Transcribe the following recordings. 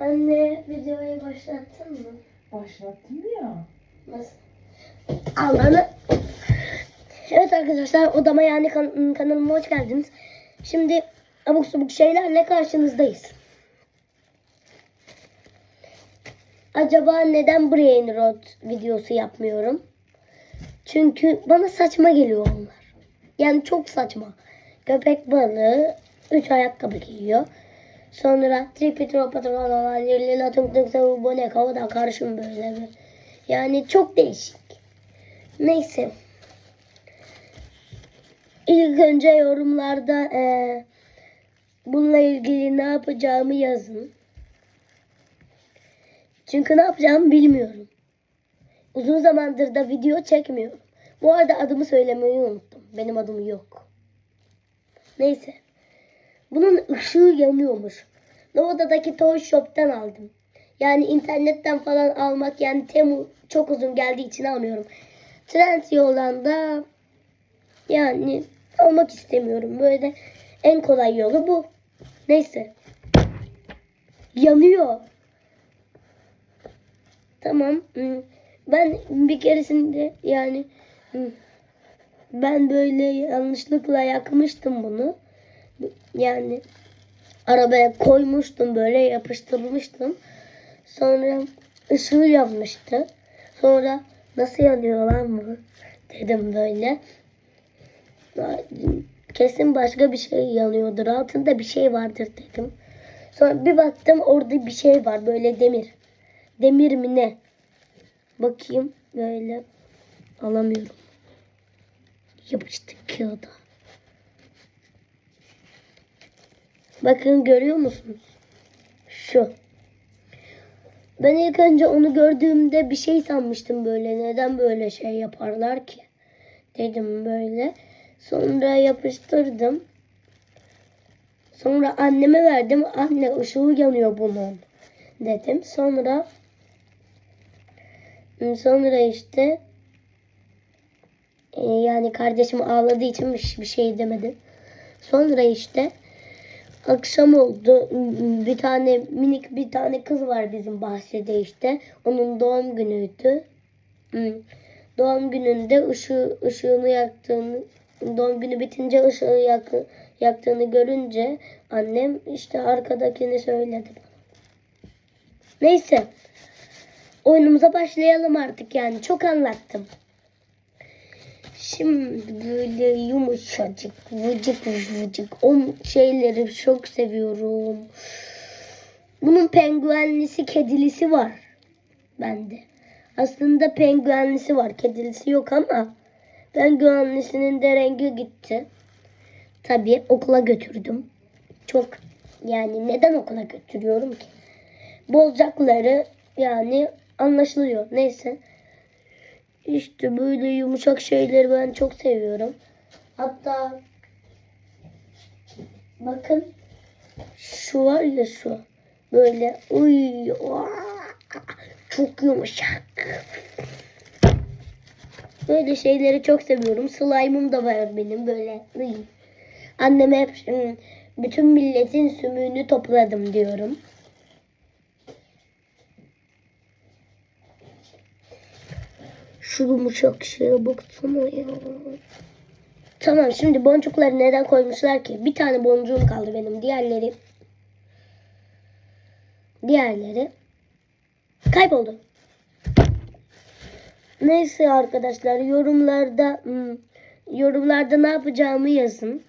Anne videoyu başlattın mı? Başlattım ya. Nasıl? Allah'ını. Evet arkadaşlar odama yani kan- kanalıma hoş geldiniz. Şimdi abuk subuk şeylerle karşınızdayız. Acaba neden Brain Rot videosu yapmıyorum? Çünkü bana saçma geliyor onlar. Yani çok saçma. Köpek balığı 3 ayakkabı giyiyor. Sonra tripitropatrolala tüm tüm tüm bu ne kavada karışım böyle bir. Yani çok değişik. Neyse. İlk önce yorumlarda eee, bununla ilgili ne yapacağımı yazın. Çünkü ne yapacağımı bilmiyorum. Uzun zamandır da video çekmiyorum. Bu arada adımı söylemeyi unuttum. Benim adım yok. Neyse. Bunun ışığı yanıyormuş. Nova'daki Toy Shop'tan aldım. Yani internetten falan almak yani Temu çok uzun geldiği için almıyorum. Trendyol'dan da yani almak istemiyorum. Böyle en kolay yolu bu. Neyse. Yanıyor. Tamam. Ben bir keresinde yani ben böyle yanlışlıkla yakmıştım bunu. Yani arabaya koymuştum böyle yapıştırmıştım. Sonra ışığı yanmıştı. Sonra nasıl yanıyor lan bu dedim böyle. Kesin başka bir şey yanıyordur. Altında bir şey vardır dedim. Sonra bir baktım orada bir şey var böyle demir. Demir mi ne? Bakayım böyle alamıyorum. Yapıştı kağıda. Bakın görüyor musunuz? Şu. Ben ilk önce onu gördüğümde bir şey sanmıştım böyle. Neden böyle şey yaparlar ki? Dedim böyle. Sonra yapıştırdım. Sonra anneme verdim. Anne ışığı yanıyor bunun. Dedim. Sonra sonra işte e, yani kardeşim ağladığı için bir bir şey demedim. Sonra işte akşam oldu. Bir tane minik bir tane kız var bizim bahçede işte. Onun doğum günüydü. Doğum gününde ışığı, ışığını yaktığını doğum günü bitince ışığı yak, yaktığını görünce annem işte arkadakini söyledi. Neyse. Oyunumuza başlayalım artık yani. Çok anlattım. Şimdi böyle yumuşacık, vıcık vıcık o şeyleri çok seviyorum. Bunun penguenlisi, kedilisi var bende. Aslında penguenlisi var, kedilisi yok ama penguenlisinin de rengi gitti. Tabii okula götürdüm. Çok yani neden okula götürüyorum ki? Bozacakları yani anlaşılıyor. Neyse. İşte böyle yumuşak şeyleri ben çok seviyorum. Hatta bakın şu var ya şu böyle uy çok yumuşak. Böyle şeyleri çok seviyorum. Slime'ım da var benim böyle. Uy. Anneme hep "Hmm, bütün milletin sümüğünü topladım diyorum. Şu yumuşak şeye baksana ya. Tamam şimdi boncukları neden koymuşlar ki? Bir tane boncuğum kaldı benim. Diğerleri diğerleri kayboldu. Neyse arkadaşlar yorumlarda hmm, yorumlarda ne yapacağımı yazın.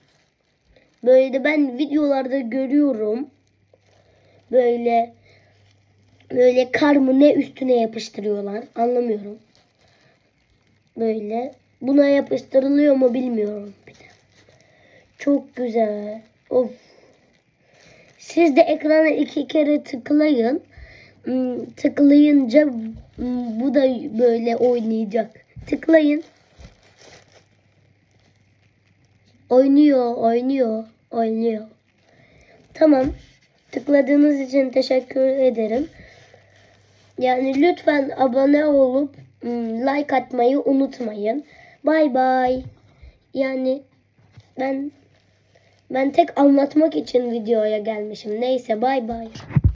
Böyle de ben videolarda görüyorum. Böyle böyle kar mı ne üstüne yapıştırıyorlar. Anlamıyorum. Böyle. Buna yapıştırılıyor mu bilmiyorum bir de. Çok güzel. Of. Siz de ekrana iki kere tıklayın. Hmm, Tıklayınca hmm, bu da böyle oynayacak. Tıklayın. Oynuyor, oynuyor, oynuyor. Tamam. Tıkladığınız için teşekkür ederim. Yani lütfen abone olup like atmayı unutmayın. Bay bay. Yani ben ben tek anlatmak için videoya gelmişim. Neyse bay bay.